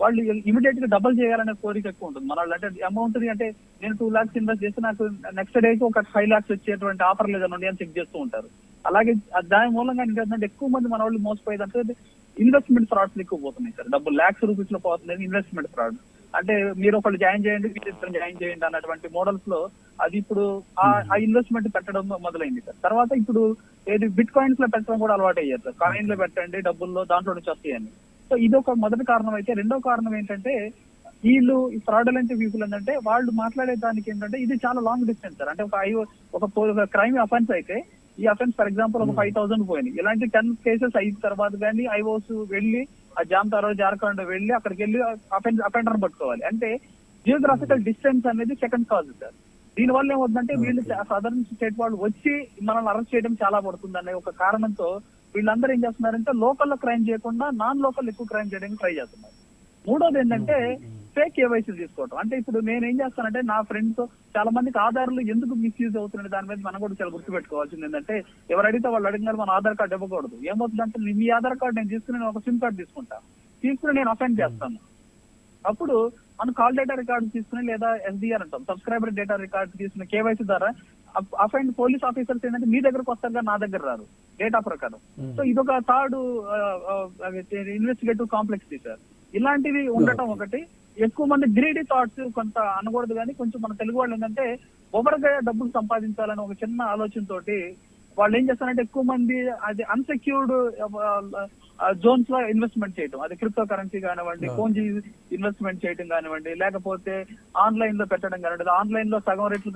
వాళ్ళు ఇమీడియట్గా డబుల్ చేయాలనే కోరిక ఎక్కువ ఉంటుంది. మన వాళ్ళు అంటే అమౌంట్ అంటే నేను టూ లాక్స్ ఇన్వెస్ట్ చేస్తే నాకు నెక్స్ట్ డే కి ఒక ఫైవ్ లాక్స్ వచ్చేటువంటి ఆఫర్ లేదని అని చెక్ చేస్తూ ఉంటారు. అలాగే దాని మూలంగా ఏంటంటే ఎక్కువ మంది మన వాళ్ళు మోసపోయేదంటే ఇన్వెస్ట్మెంట్ ఫ్రాడ్స్ ఎక్కువ పోతున్నాయి సార్. డబ్బు లాక్స్ రూపీస్లో పోతుంది ఇన్వెస్ట్మెంట్ ఫ్రాడ్ అంటే మీరు ఒకళ్ళు జాయిన్ చేయండి మీరు జాయిన్ చేయండి అన్నటువంటి మోడల్స్లో అది ఇప్పుడు ఆ- ఆ ఇన్వెస్ట్మెంట్ పెట్టడం మొదలైంది సార్. తర్వాత ఇప్పుడు ఏది బిట్ కాయిన్స్లో పెట్టడం కూడా అలవాటు అయ్యారు సార్. కాయిన్లో పెట్టండి డబ్బుల్లో దాంట్లో నుంచి వస్తాయని సో ఇది ఒక మొదటి కారణం అయితే రెండో కారణం ఏంటంటే వీళ్ళు ఈ ఫ్రాడలెంట్ పీపుల్ ఏంటంటే వాళ్ళు మాట్లాడే దానికి ఏంటంటే ఇది చాలా లాంగ్ డిస్టెన్స్ సార్. అంటే ఒక ఐ ఒక క్రైమ్ అఫెన్స్ అయితే ఈ అఫెన్స్ ఫర్ ఎగ్జాంపుల్ ఒక ఫైవ్ థౌసండ్ పోయింది ఇలాంటి టెన్ కేసెస్ అయిన తర్వాత కానీ ఐఓస్ వెళ్ళి ఆ జామ్తారో జార్ఖండ్ వెళ్ళి అక్కడికి వెళ్ళి అఫెన్స్ అఫెండర్ పట్టుకోవాలి. అంటే జియోగ్రాఫికల్ డిస్టెన్స్ అనేది సెకండ్ కాజ్ సార్. దీని వల్ల ఏమవుతుందంటే వీళ్ళు సదరన్ స్టేట్ వాళ్ళు వచ్చి మనల్ని అరెస్ట్ చేయడం చాలా పడుతుంది అనే ఒక కారణంతో వీళ్ళందరూ ఏం చేస్తున్నారంటే లోకల్లో క్రైమ్ చేయకుండా నాన్ లోకల్ ఎక్కువ క్రైమ్ చేయడానికి ట్రై చేస్తున్నారు. మూడోది ఏంటంటే ఫేక్ కేవైసీ తీసుకోవడం అంటే ఇప్పుడు నేను ఏం చేస్తానంటే నా ఫ్రెండ్స్ చాలా మందికి ఆధార్లు ఎందుకు మిస్యూజ్ అవుతున్నాయి దాని మీద మనం కూడా చాలా గుర్తుపెట్టుకోవాల్సింది ఏంటంటే ఎవరు అడిగితే వాళ్ళు అడిగినారు మన ఆధార్ కార్డు ఇవ్వకూడదు. ఏమవుతుందంటే మీ ఆధార్ కార్డు నేను తీసుకుని నేను ఒక సిమ్ కార్డు తీసుకుంటా. తీసుకుని నేను అఫెండ్ చేస్తాను. అప్పుడు మనం కాల్ డేటా రికార్డు తీసుకుని లేదా ఎస్డిఆర్ అంటాం. సబ్స్క్రైబర్ డేటా రికార్డు తీసుకుని కేవైసీ ద్వారా అఫెండ్ పోలీస్ ఆఫీసర్స్ ఏంటంటే మీ దగ్గరకు వస్తారు నా దగ్గర రారు. డేటా ప్రకారం. సో ఇదొక థర్డ్ ఇన్వెస్టిగేటివ్ కాంప్లెక్స్ సార్. ఇలాంటివి ఉండటం ఒకటి. ఎక్కువ మంది గ్రీడీ థాట్స్ కొంత అనకూడదు కానీ కొంచెం మన తెలుగు వాళ్ళు ఏంటంటే ఓవర్గా డబ్బులు సంపాదించాలని ఒక చిన్న ఆలోచనతోటి వాళ్ళు ఏం చేస్తారంటే ఎక్కువ మంది అది అన్సెక్యూర్డ్ జోన్స్లో ఇన్వెస్ట్మెంట్ చేయడం అది క్రిప్టో కరెన్సీ కానివ్వండి కోంజీ ఇన్వెస్ట్మెంట్ చేయడం కానివ్వండి లేకపోతే ఆన్లైన్లో పెట్టడం కానివ్వండి ఆన్లైన్లో సగం రేట్లు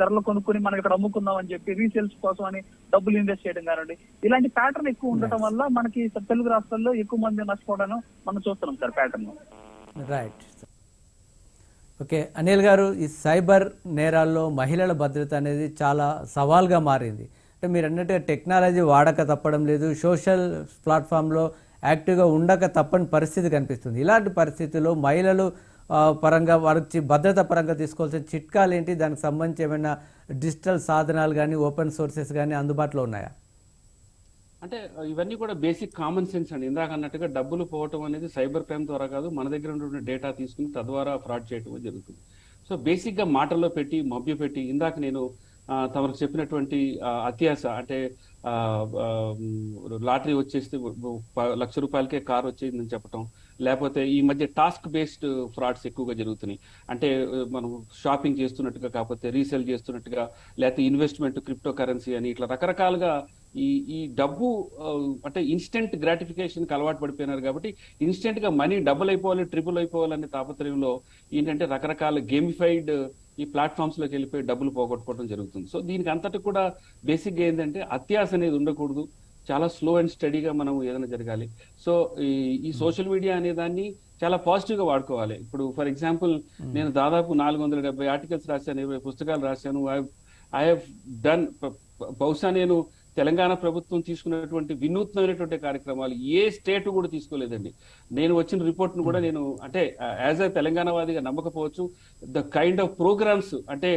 ధరలు కొనుక్కుని మనం ఇక్కడ అమ్ముకుందాం అని చెప్పి రీసేల్స్ కోసం అని డబ్బులు ఇన్వెస్ట్ చేయడం కానివ్వండి ఇలాంటి ప్యాటర్న్ ఎక్కువ ఉండటం వల్ల మనకి తెలుగు రాష్ట్రాల్లో ఎక్కువ మంది నష్టపోవడం మనం చూస్తున్నాం sir pattern right okay Anil గారు ఈ సైబర్ నేరాల్లో మహిళల భద్రత అనేది చాలా సవాల్గా మారింది. అంటే మీరు అన్నట్టుగా టెక్నాలజీ వాడక తప్పడం లేదు సోషల్ ప్లాట్ఫామ్లో యాక్టివ్గా ఉండక తప్పని పరిస్థితి కనిపిస్తుంది. ఇలాంటి పరిస్థితుల్లో మహిళలు పరంగా వారికి భద్రత పరంగా తీసుకోవాల్సిన చిట్కాలు ఏంటి? దానికి సంబంధించి ఏమైనా డిజిటల్ సాధనాలు కానీ ఓపెన్ సోర్సెస్ కానీ అందుబాటులో ఉన్నాయా? అంటే ఇవన్నీ కూడా బేసిక్ కామన్ సెన్స్ అండి. ఇందాక అన్నట్టుగా డబ్బులు పోవటం అనేది సైబర్ క్రైమ్ ద్వారా కాదు మన దగ్గర ఉన్నటువంటి డేటా తీసుకుని తద్వారా ఫ్రాడ్ చేయటం జరుగుతుంది. సో బేసిక్గా మాటల్లో పెట్టి మభ్య పెట్టి ఇందాక నేను తమకు చెప్పినటువంటి అత్యాశ అంటే లాటరీ వచ్చేస్తే ప- లక్ష రూపాయలకే కార్ వచ్చేసిందని చెప్పటం లేకపోతే ఈ మధ్య టాస్క్ బేస్డ్ ఫ్రాడ్స్ ఎక్కువగా జరుగుతున్నాయి. అంటే మనం షాపింగ్ చేస్తున్నట్టుగా కాకపోతే రీసేల్ చేస్తున్నట్టుగా లేకపోతే ఇన్వెస్ట్మెంట్ క్రిప్టో కరెన్సీ అని ఇట్లా రకరకాలుగా ఈ ఈ డబ్బు అంటే ఇన్స్టెంట్ గ్రాటిఫికేషన్కి అలవాటు పడిపోయినారు కాబట్టి ఇన్స్టెంట్గా మనీ డబుల్ అయిపోవాలి ట్రిపుల్ అయిపోవాలనే తాపత్రయంలో ఏంటంటే రకరకాల గేమిఫైడ్ ఈ ప్లాట్ఫామ్స్లోకి వెళ్ళిపోయి డబ్బులు పోగొట్టుకోవడం జరుగుతుంది. సో దీనికి అంతటి కూడా బేసిక్గా ఏంటంటే అత్యాస అనేది ఉండకూడదు. చాలా స్లో అండ్ స్టడీగా మనం ఏదైనా జరగాలి. సో ఈ సోషల్ మీడియా అనే దాన్ని చాలా పాజిటివ్గా వాడుకోవాలి. ఇప్పుడు ఫర్ ఎగ్జాంపుల్ నేను దాదాపు నాలుగు వందల డెబ్బై ఆర్టికల్స్ రాశాను ఇరవై పుస్తకాలు రాశాను. ఐ హావ్ డన్ బహుశా నేను తెలంగాణ ప్రభుత్వం తీసుకున్నటువంటి వినూత్నమైనటువంటి కార్యక్రమాలు ఏ స్టేట్ కూడా తీసుకోలేదండి. నేను వచ్చిన రిపోర్ట్ను కూడా నేను అంటే యాజ్ అ తెలంగాణ వాదిగా నమ్మకపోవచ్చు ద కైండ్ ఆఫ్ ప్రోగ్రామ్స్ అంటే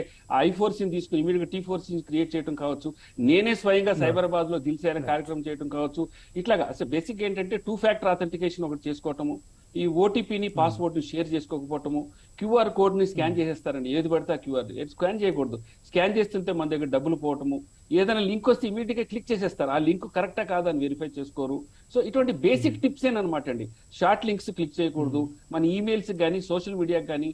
ఐ ఫోర్స్ తీసుకుని ఇమీడియట్ టీ ఫోర్స్ క్రియేట్ చేయడం కావచ్చు నేనే స్వయంగా సైబరాబాద్లో దిల్సేన కార్యక్రమం చేయడం కావచ్చు ఇట్లాగా అసలు బేసిక్ ఏంటంటే టూ ఫ్యాక్టర్ అథెంటికేషన్ ఒకటి చేసుకోవటము. ఈ ఓటీపీని పాస్వర్డ్ని షేర్ చేసుకోకపోవటము క్యూఆర్ కోడ్ని స్కాన్ చేసేస్తారండి. ఏది పడితే ఆ క్యూఆర్. స్కాన్ చేయకూడదు. స్కాన్ చేస్తుంటే మన దగ్గర డబ్బులు పోవటము ఏదైనా లింక్ వస్తే ఇమీడియట్గా క్లిక్ చేసేస్తారు. ఆ లింక్ కరెక్టా కాదా అని వెరిఫై చేసుకోరు. సో ఇటువంటి బేసిక్ టిప్స్ అనమాట అండి. షార్ట్ లింక్స్ క్లిక్ చేయకూడదు. మన ఈమెయిల్స్ కానీ సోషల్ మీడియాకి కానీ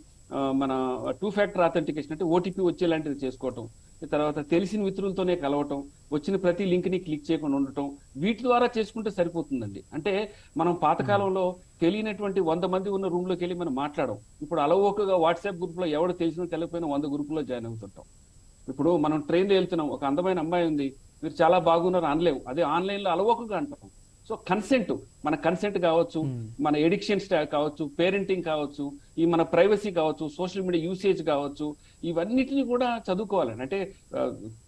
మన టూ ఫ్యాక్టర్ అథెంటికేషన్ అంటే ఓటీపీ వచ్చేలాంటిది చేసుకోవటం. తర్వాత తెలిసిన మిత్రులతోనే కలవటం వచ్చిన ప్రతి లింక్ని క్లిక్ చేయకుండా ఉండటం వీటి ద్వారా చేసుకుంటే సరిపోతుందండి. అంటే మనం పాతకాలంలో తెలియనటువంటి వంద మంది ఉన్న రూమ్లోకి వెళ్ళి మనం మాట్లాడడం. ఇప్పుడు అలవోకగా వాట్సాప్ గ్రూప్లో ఎవడు తెలిసినా తెలియకపోయినా వంద గ్రూప్లో జాయిన్ అవుతుంటాం. ఇప్పుడు మనం ట్రైన్లో వెళ్తున్నాం ఒక అందమైన అమ్మాయి ఉంది మీరు చాలా బాగున్నారు అనలేవు. అదే ఆన్లైన్లో అలవోకగా అంటాం. సో కన్సెంట్ మన కన్సెంట్ కావచ్చు మన ఎడిక్షన్స్ కావచ్చు పేరెంటింగ్ కావచ్చు ఈ మన ప్రైవసీ కావచ్చు సోషల్ మీడియా యూసేజ్ కావచ్చు ఇవన్నిటిని కూడా చదువుకోవాలండి అంటే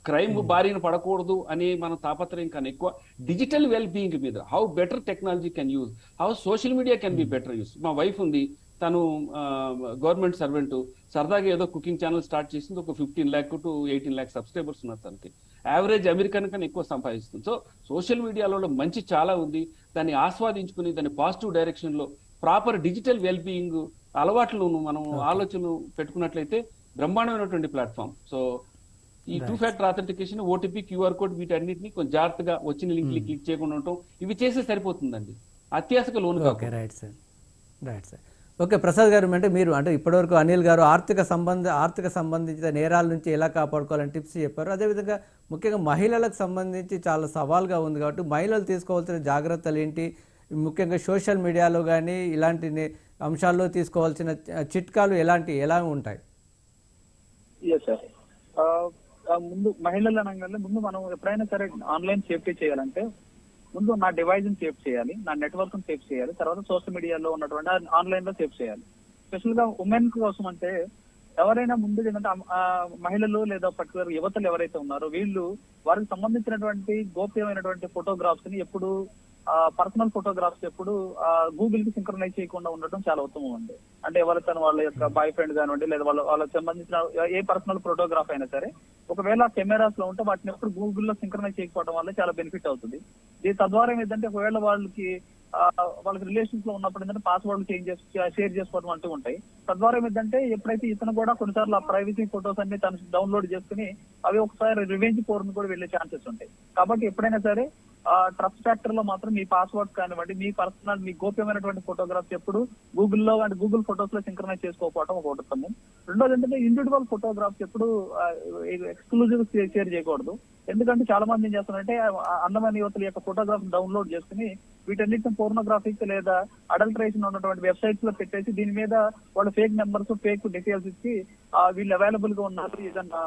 క్రైమ్ బారిన పడకూడదు అనే మన తాపత్రయం కన్నా ఎక్కువ. డిజిటల్ వెల్ బీయింగ్ మీద how better technology can use how social media can be better use మా వైఫ్ ఉంది తను గవర్నమెంట్ సర్వెంట్ సరదాగా ఏదో కుకింగ్ ఛానల్ స్టార్ట్ చేసింది ఒక fifteen lakh to eighteen lakh subscribers ఉన్నారు తనకి. యావరేజ్ అమెరికన్ కన్నా ఎక్కువ సంపాదిస్తుంది. సో సోషల్ మీడియాలో మంచి చాలా ఉంది. దాన్ని ఆస్వాదించుకుని దాన్ని పాజిటివ్ డైరెక్షన్లో ప్రాపర్ డిజిటల్ వెల్ బీయింగ్ అలవాట్లు మనం ఆలోచనలు పెట్టుకున్నట్లయితే బ్రహ్మాండమైనటువంటి ప్లాట్ఫామ్. సో ఈ two factor authentication OTP QR code వీటన్నిటిని కొంచెం జాగ్రత్తగా వచ్చిన లింక్ క్లిక్ చేయకుండా ఉండటం ఇవి చేస్తే సరిపోతుందండి. అత్యాశకు లోను okay. Right sir. Right sir. Okay Prasad గారు అంటే మీరు అంటే ఇప్పటివరకు అనిల్ గారు ఆర్థిక సంబంధ ఆర్థిక సంబంధించిన నేరాల నుంచి ఎలా కాపాడుకోవాలని టిప్స్ చెప్పారు. అదేవిధంగా ముఖ్యంగా మహిళలకు సంబంధించి చాలా సవాల్గా ఉంది కాబట్టి మహిళలు తీసుకోవాల్సిన జాగ్రత్తలు ఏంటి? ముఖ్యంగా సోషల్ మీడియాలో కానీ ఇలాంటి అంశాల్లో తీసుకోవాల్సిన చిట్కాలు ఎలాంటి ఎలా ఉంటాయి? ఎస్ సార్ ముందు మహిళలు అనగానే ముందు మనం ఎప్పుడైనా సరే ఆన్లైన్ సేఫ్టీ చేయాలంటే ముందు నా డివైజ్ సేఫ్ చేయాలి నా నెట్వర్క్ సేఫ్ చేయాలి తర్వాత సోషల్ మీడియాలో ఉన్నటువంటి ఆన్లైన్లో సేఫ్ చేయాలి. స్పెషల్గా ఉమెన్ కోసం అంటే ఎవరైనా ముందు ఏంటంటే ఆ- మహిళలు లేదా పర్టికులర్ యువతలు ఎవరైతే ఉన్నారో వీళ్ళు వారికి సంబంధించినటువంటి గోప్యమైనటువంటి ఫోటోగ్రాఫ్స్ని ఎప్పుడు పర్సనల్ ఫోటోగ్రాఫ్స్ ఎప్పుడు గూగుల్కి సింక్రనైజ్ చేయకుండా ఉండటం చాలా ఉత్తమం అండి అంటే ఎవరితో వాళ్ళ యొక్క బాయ్ ఫ్రెండ్ కానివ్వండి లేదా వాళ్ళ వాళ్ళకి సంబంధించిన ఏ పర్సనల్ ఫోటోగ్రాఫ్ అయినా సరే ఒకవేళ కెమెరాస్లో ఉంటే వాటిని ఎప్పుడు గూగుల్లో సింక్రనైజ్ చేయకపోవడం వల్ల చాలా బెనిఫిట్ అవుతుంది. దీని తద్వారా ఏంటంటే ఒకవేళ వాళ్ళకి ఆ, వాళ్ళకి రిలేషన్స్లో ఉన్నప్పుడు ఏంటంటే పాస్వర్డ్ చేంజ్ చేసి షేర్ చేసుకోవడం అంటూ ఉంటాయి. తద్వారా ఏంటంటే ఎప్పుడైతే ఇతను కూడా కొన్నిసార్లు ఆ ప్రైవసీ ఫొటోస్ అన్ని తను డౌన్లోడ్ చేసుకుని అవి ఒకసారి రివెంజ్ పోర్న్ కూడా వెళ్ళే ఛాన్సెస్ ఉంటాయి. కాబట్టి ఎప్పుడైనా సరే ట్రస్ట్ ఫ్యాక్టర్లో మాత్రం మీ పాస్వర్డ్ కానివ్వండి మీ పర్సనల్ మీ గోప్యమైనటువంటి ఫోటోగ్రాఫ్స్ ఎప్పుడు గూగుల్లో అండ్ గూగుల్ ఫొటోస్లో సింక్రనైజ్ చేసుకోకపోవడం ఒక ఉత్తమం. రెండోది ఏంటంటే ఇండివిజువల్ ఫోటోగ్రాఫ్స్ ఎప్పుడు ఎక్స్క్లూజివ్ షేర్ చేయకూడదు. ఎందుకంటే చాలా మంది ఏం చేస్తున్నారంటే అందమైన యువతల యొక్క ఫోటోగ్రాఫ్ డౌన్లోడ్ చేసుకుని వీటన్నిటిని పోర్నోగ్రాఫిక్ లేదా అడల్టరేషన్ ఉన్నటువంటి వెబ్సైట్స్లో పెట్టేసి దీని మీద వాళ్ళు ఫేక్ నెంబర్స్ ఫేక్ డీటెయిల్స్ ఇచ్చి వీళ్ళు అవైలబుల్గా ఉన్నారు. ఏదన్నా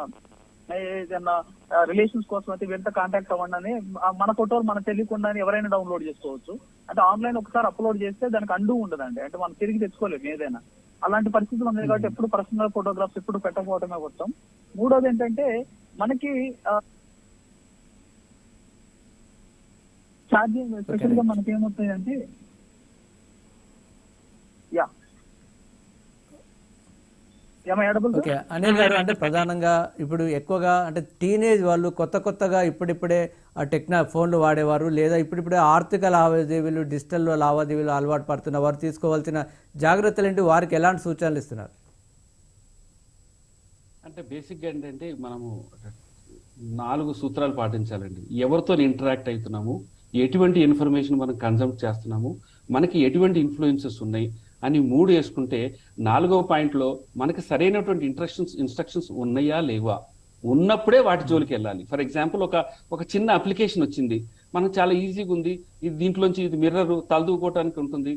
ఏదన్నా రిలేషన్స్ కోసం అయితే వీళ్ళతో కాంటాక్ట్ అవ్వండి అని మన ఫోటోలు మనకు తెలియకుండానే ఎవరైనా డౌన్లోడ్ చేసుకోవచ్చు. అంటే ఆన్లైన్ ఒకసారి అప్లోడ్ చేస్తే దానికి అండు ఉండదండి. అంటే మనం తిరిగి తెచ్చుకోలేము ఏదైనా. అలాంటి పరిస్థితులు ఉన్నాయి కాబట్టి ఎప్పుడు పర్సనల్ ఫోటోగ్రాఫ్స్ ఎప్పుడు పెట్టకపోవడమే వస్తాం మూడోది ఏంటంటే మనకి ఛార్జింగ్ స్పెషల్గా మనకి ఏమవుతాయంటే యా ఏమో ఎడబుల్ ఓకే అనిల్ గారు అంటే ప్రధానంగా ఇప్పుడు ఎక్కువగా అంటే టీనేజ్ వాళ్ళు కొత్త కొత్తగా ఇప్పుడిప్పుడే ఆ టెక్నా ఫోన్లు వాడేవారు లేదా ఇప్పుడిప్పుడే ఆర్థిక లావాదేవీలు డిజిటల్ లావాదేవీలు అలవాటు పడుతున్న వారు తీసుకోవాల్సిన జాగ్రత్తలు ఏంటి? వారికి ఎలాంటి సూచనలు ఇస్తున్నారు? అంటే బేసిక్గా ఏంటంటే మనము నాలుగు సూత్రాలు పాటించాలండి. ఎవరితో ఇంటరాక్ట్ అవుతున్నాము? ఎటువంటి ఇన్ఫర్మేషన్ మనం కన్సల్ట్ చేస్తున్నాము? మనకి ఎటువంటి ఇన్ఫ్లుయెన్సెస్ ఉన్నాయి? అని మూడు వేసుకుంటే నాలుగవ పాయింట్లో మనకి సరైనటువంటి ఇంట్రక్షన్స్ ఇన్స్ట్రక్షన్స్ ఉన్నాయా లేవా? ఉన్నప్పుడే వాటి జోలికి వెళ్ళాలి. ఫర్ ఎగ్జాంపుల్ ఒక ఒక చిన్న అప్లికేషన్ వచ్చింది. మనకు చాలా ఈజీగా ఉంది. ఇది దీంట్లోంచి ఇది మిర్రర్ తలదూకోవటానికి ఉంటుంది.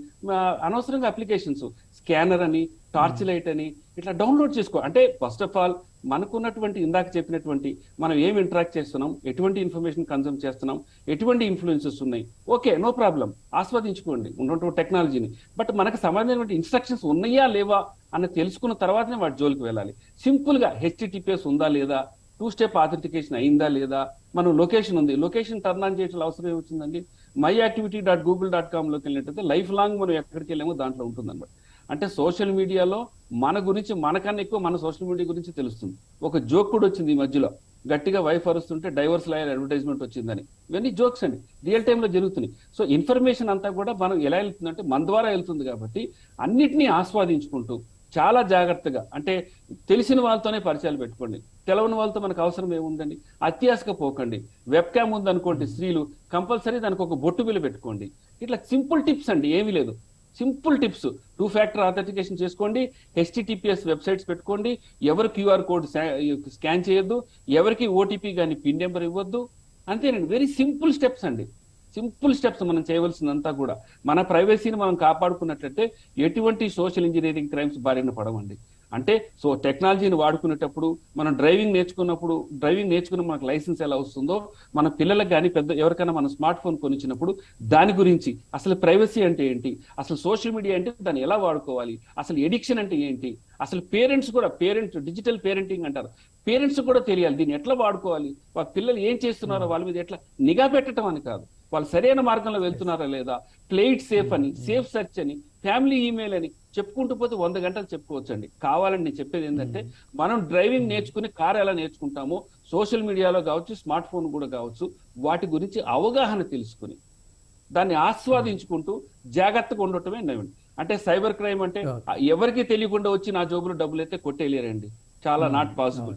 అనవసరంగా అప్లికేషన్స్ స్కానర్ అని టార్చ్ లైట్ అని ఇట్లా డౌన్లోడ్ చేసుకో. అంటే ఫస్ట్ ఆఫ్ ఆల్ మనకున్నటువంటి ఇందాక చెప్పినటువంటి మనం ఏం ఇంటరాక్ట్ చేస్తున్నాం ఎటువంటి ఇన్ఫర్మేషన్ కన్సూమ్ చేస్తున్నాం ఎటువంటి ఇన్ఫ్లుయెన్సెస్ ఉన్నాయి. Okay no problem. ఆస్వాదించుకోండి ఉన్నటువంటి టెక్నాలజీని. బట్ మనకు సంబంధించినటువంటి ఇన్స్ట్రక్షన్స్ ఉన్నాయా లేవా అని తెలుసుకున్న తర్వాతనే వాటి జోలికి వెళ్ళాలి. సింపుల్గా హెచ్టిటిపిఎస్ ఉందా లేదా? టూ స్టెప్ ఆథెంటికేషన్ అయిందా లేదా? మనం లొకేషన్ ఉంది. లొకేషన్ టర్న్ ఆన్ చేయాల్సిన అవసరం ఏమొచ్చిందండి my activity dot Google dot కామ్లోకి వెళ్ళినట్టయితే లైఫ్ లాంగ్ మనం ఎక్కడికి వెళ్ళామో దాంట్లో ఉంటుంది అనమాట అంటే సోషల్ మీడియాలో మన గురించి మనకన్నా ఎక్కువ మన సోషల్ మీడియా గురించి తెలుస్తుంది. ఒక జోక్ కూడా వచ్చింది ఈ మధ్యలో. గట్టిగా వైఫ్ అరుస్తుంటే డైవర్స్ లాయర్ అడ్వర్టైజ్మెంట్ వచ్చిందని. ఇవన్నీ జోక్స్ అండి. రియల్ టైంలో జరుగుతున్నాయి. సో ఇన్ఫర్మేషన్ అంతా కూడా మనం ఎలా వెళ్తుందంటే మన ద్వారా వెళ్తుంది కాబట్టి అన్నిటినీ ఆస్వాదించుకుంటూ చాలా జాగ్రత్తగా అంటే తెలిసిన వాళ్ళతోనే పరిచయాలు పెట్టుకోండి. తెలవని వాళ్ళతో మనకు అవసరం ఏముందండి? అత్యాశగా పోకండి. వెబ్ క్యామ్ ఉందనుకోండి స్త్రీలు కంపల్సరీ దానికి ఒక బొట్టు బిల్లు పెట్టుకోండి. ఇట్లా సింపుల్ టిప్స్ అండి ఏమీ లేదు. Simple tips. Two factor authentication చేసుకోండి. హెచ్టిటిపిఎస్ వెబ్సైట్స్ పెట్టుకోండి. ఎవరు క్యూఆర్ కోడ్ స్కాన్ చేయొద్దు. ఎవరికి ఓటీపీ కానీ పిన్ నెంబర్ ఇవ్వద్దు. అంతేనండి. వెరీ సింపుల్ స్టెప్స్ అండి. సింపుల్ స్టెప్స్ మనం చేయవలసిందంతా కూడా. మన ప్రైవసీని మనం కాపాడుకున్నట్లయితే ఎటువంటి సోషల్ ఇంజనీరింగ్ క్రైమ్స్ బారిన పడమండి అంటే సో టెక్నాలజీని వాడుకునేటప్పుడు మనం డ్రైవింగ్ నేర్చుకున్నప్పుడు డ్రైవింగ్ నేర్చుకున్న మనకు లైసెన్స్ ఎలా వస్తుందో మన పిల్లలకు కానీ పెద్ద ఎవరికైనా మన స్మార్ట్ ఫోన్ కొనిచ్చినప్పుడు దాని గురించి అసలు ప్రైవసీ అంటే ఏంటి? అసలు సోషల్ మీడియా అంటే దాన్ని ఎలా వాడుకోవాలి? అసలు ఎడిక్షన్ అంటే ఏంటి? అసలు పేరెంట్స్ కూడా పేరెంట్ డిజిటల్ పేరెంటింగ్ అంటారు. పేరెంట్స్ కూడా తెలియాలి దీన్ని ఎట్లా వాడుకోవాలి? వాళ్ళ పిల్లలు ఏం చేస్తున్నారో వాళ్ళ మీద ఎట్లా నిఘా పెట్టడం అని కాదు. వాళ్ళు సరైన మార్గంలో వెళ్తున్నారా లేదా? ప్లేట్ సేఫ్ అని సేఫ్ సెర్చ్ అని ఫ్యామిలీ ఈమెయిల్ అని చెప్పుకుంటూ పోతే వంద గంటలు చెప్పుకోవచ్చు అండి కావాలని నేను చెప్పేది ఏంటంటే మనం డ్రైవింగ్ నేర్చుకుని కార్ ఎలా నేర్చుకుంటామో సోషల్ మీడియాలో కావచ్చు స్మార్ట్ ఫోన్ కూడా కావచ్చు వాటి గురించి అవగాహన తెలుసుకుని దాన్ని ఆస్వాదించుకుంటూ జాగ్రత్తగా ఉండటమే నయం. అంటే సైబర్ క్రైమ్ అంటే. ఎవరికి తెలియకుండా వచ్చి నా జోబులో డబ్బులు అయితే కొట్టేయలేరండి. చాలా నాట్ పాసిబుల్.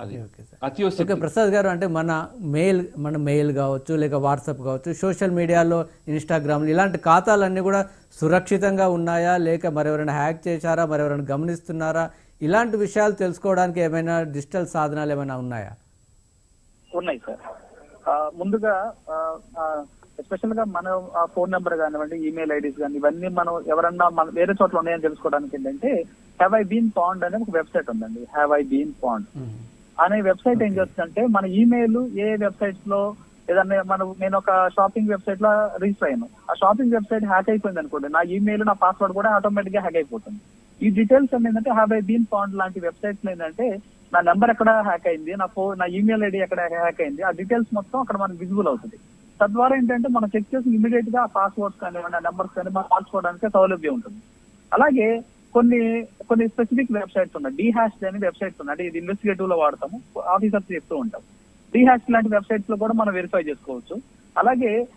అది. Okay sir. అత్యవసర ఓకే ప్రసాద్ గారు అంటే మన మెయిల్ మన మెయిల్ కావచ్చు లేక వాట్సాప్ కావచ్చు సోషల్ మీడియాలో ఇన్స్టాగ్రామ్ ఇలాంటి ఖాతాలన్నీ కూడా సురక్షితంగా ఉన్నాయా? లేక మరెవరైనా హ్యాక్ చేశారా? మరెవరైనా గమనిస్తున్నారా? ఇలాంటి విషయాలు తెలుసుకోవడానికి ఏమైనా డిజిటల్ సాధనాలు ఏమైనా ఉన్నాయా? ఉన్నాయి సార్. ముందుగా ఎస్పెషల్గా మన ఫోన్ నెంబర్ కానివ్వండి ఈమెయిల్ ఐడీస్ కానీ ఇవన్నీ మనం ఎవరన్నా మన వేరే చోట్ల ఉన్నాయని తెలుసుకోవడానికి ఏంటంటే హ్యావ్ ఐ బీన్ పాండ్ అనే ఒక వెబ్సైట్ ఉందండి. Have I been pwned. అనే వెబ్సైట్ ఏం చేస్తుందంటే మన ఈమెయిల్ ఏ వెబ్సైట్స్లో ఏదన్నా మనం నేను ఒక షాపింగ్ వెబ్సైట్లో రిజిస్టర్ అయ్యాను. ఆ షాపింగ్ వెబ్సైట్ హ్యాక్ అయిపోయింది అనుకోండి నా ఈమెయిల్ నా పాస్వర్డ్ కూడా ఆటోమేటిక్గా హ్యాక్ అయిపోతుంది. ఈ డీటెయిల్స్ ఏంటంటే హ్యావ్ ఐ బీన్ పాండ్ లాంటి వెబ్సైట్స్ ఏంటంటే నా నెంబర్ ఎక్కడ హ్యాక్ అయింది నా ఫోన్ నా ఈమెయిల్ ఐడి ఎక్కడ హ్యాక్ అయింది ఆ డీటెయిల్స్ మొత్తం అక్కడ మనకు విజిబుల్ అవుతుంది. తద్వారా ఏంటంటే మనం చెక్ చేసి ఇమీడియట్గా ఆ పాస్వర్డ్స్ కానివ్వండి ఆ నెంబర్స్ కానీ మనం మార్చుకోవడానికి సౌలభ్యం ఉంటుంది. అలాగే కొన్ని కొన్ని స్పెసిఫిక్ వెబ్సైట్స్ ఉన్నాయి. డి హ్యాష్ అనే వెబ్సైట్స్ ఉన్నాయి. అంటే ఇది ఇన్వెస్టిగేటివ్లో వాడతాము. ఆఫీసర్స్ చెప్తూ ఉంటాం. డి హ్యాష్ లాంటి వెబ్సైట్స్లో కూడా మనం వెరిఫై చేసుకోవచ్చు. అలాగే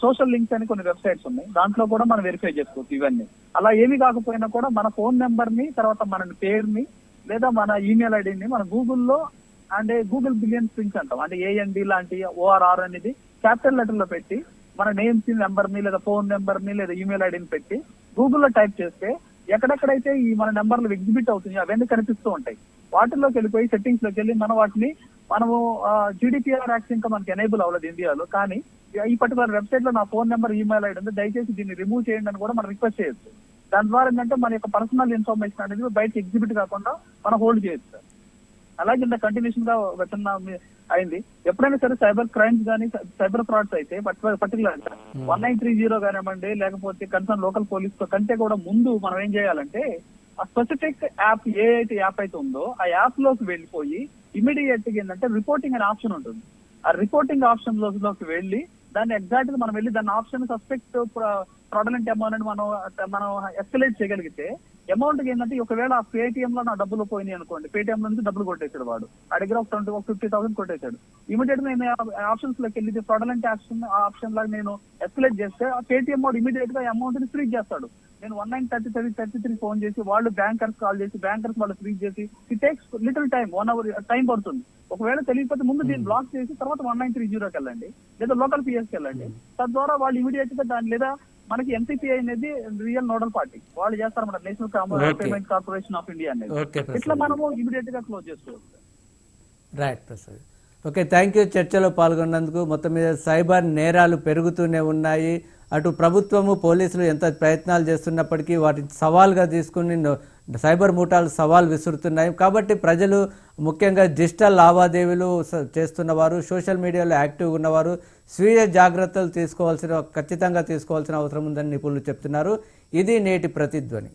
సోషల్ లింక్స్ అని కొన్ని వెబ్సైట్స్ ఉన్నాయి. దాంట్లో కూడా మనం వెరిఫై చేసుకోవచ్చు ఇవన్నీ. అలా ఏమి కాకపోయినా కూడా మన ఫోన్ నెంబర్ని తర్వాత మన పేరుని లేదా మన ఈమెయిల్ ఐడిని మన గూగుల్లో అంటే గూగుల్ బిలియన్ స్ట్రింగ్స్ అంటాం. అంటే ఏఎన్డి లాంటి ఓఆర్ఆర్ అనేది క్యాపిటల్ లెటర్లో పెట్టి మన నేమ్స్ నెంబర్ని లేదా ఫోన్ నెంబర్ని లేదా ఈమెయిల్ ఐడిని పెట్టి గూగుల్లో టైప్ చేస్తే ఎక్కడెక్కడైతే ఈ మన నెంబర్లు ఎగ్జిబిట్ అవుతున్నాయి అవన్నీ కనిపిస్తూ ఉంటాయి. వాటిల్లోకి వెళ్ళిపోయి సెట్టింగ్స్లోకి వెళ్ళి మనం వాటిని మనము జీడిపిఆర్ యాక్ట్ ఇంకా మనకి ఎనేబుల్ అవ్వలేదు ఇండియాలో. కానీ ఈ పర్టికులర్ వెబ్సైట్లో నా ఫోన్ నెంబర్ ఈమెయిల్ ఐడి ఉంది. దయచేసి దీన్ని రిమూవ్ చేయండి అని కూడా మనం రిక్వెస్ట్ చేయొచ్చు. దాని ద్వారా ఏంటంటే మన యొక్క పర్సనల్ ఇన్ఫర్మేషన్ అనేది బయట ఎగ్జిబిట్ కాకుండా మనం హోల్డ్ చేయొచ్చు సార్. అలాగే ఇంత కంటిన్యూషన్గా మీ- అయింది. ఎప్పుడైనా సరే సైబర్ క్రైమ్స్ కానీ సైబర్ ఫ్రాడ్స్ అయితే particular one nine three zero కానివ్వండి లేకపోతే కన్సర్న్ లోకల్ పోలీస్ కంటే కూడా ముందు మనం ఏం చేయాలంటే ఆ స్పెసిఫిక్ యాప్ ఏ అయితే యాప్ అయితే ఉందో ఆ యాప్లోకి వెళ్ళిపోయి ఇమీడియట్గా ఏంటంటే రిపోర్టింగ్ అనే ఆప్షన్ ఉంటుంది. ఆ రిపోర్టింగ్ ఆప్షన్లోకి వెళ్ళి దాన్ని ఎగ్జాక్ట్గా మనం వెళ్ళి దాని ఆప్షన్ సస్పెక్ట్ ప్రాడలెంట్ అమౌంట్ మనం మనం ఎస్కలేట్ చేయగలిగితే అమౌంట్ ఏంటంటే ఒకవేళ ఆ పేటిఎం లో నా డబ్బులు పోయినాయి అనుకోండి. పేటిఎం నుంచి డబ్బులు కొట్టేశాడు వాడు. ఆ దగ్గర ఒక ట్వంటీ ఒక ఫిఫ్టీ థౌసండ్ కొట్టేశాడు. ఇమీడియట్ నేను ఆప్షన్స్లోకి వెళ్ళి ఫ్రాడలెంట్ ఆప్షన్ ఆప్షన్ లాగా నేను ఎస్కలేట్ చేస్తే ఆ పేటిఎం వాడు ఇమీడియట్గా అమౌంట్ని ఫ్రీ చేస్తాడు. నేను one nine thirty thirty thirty three phone చేసి వాళ్ళు బ్యాంకర్స్ కాల్ చేసి బ్యాంకర్స్ వాళ్ళు ఫ్రీజ్ చేసి it takes little time one hour time పడుతుంది. ఒకవేళ తెలియకపోతే ముందు దీన్ని బ్లాక్ చేసి తర్వాత వన్ నైన్ త్రీ జీరోకి వెళ్ళండి. లేదా లోకల్ పిఎస్కి వెళ్ళండి. తద్వారా వాళ్ళు ఇమీడియట్గా దాని లేదా మనకి ఎంపీపీఐ అనేది రియల్ నోడల్ పార్టీ వాళ్ళు చేస్తారు మన national. Payment corporation of India అనేది. ఇట్లా మనము ఇమీడియట్గా క్లోజ్ చేసుకోవచ్చు. Right Prasad okay thank you చర్చలో పాల్గొన్నందుకు మొత్తం మీద సైబర్ నేరాలు పెరుగుతూనే ఉన్నాయి. అటు ప్రభుత్వము పోలీసులు ఎంత ప్రయత్నాలు చేస్తున్నప్పటికీ వాటిని సవాల్గా తీసుకుని సైబర్ ముఠాలు సవాల్ విసురుతున్నాయి. కాబట్టి ప్రజలు ముఖ్యంగా డిజిటల్ లావాదేవీలు చేస్తున్నవారు సోషల్ మీడియాలో యాక్టివ్గా ఉన్నవారు స్వీయ జాగ్రత్తలు తీసుకోవాల్సిన ఖచ్చితంగా తీసుకోవాల్సిన అవసరం ఉందని నిపుణులు చెప్తున్నారు. ఇది నేటి ప్రతిధ్వని.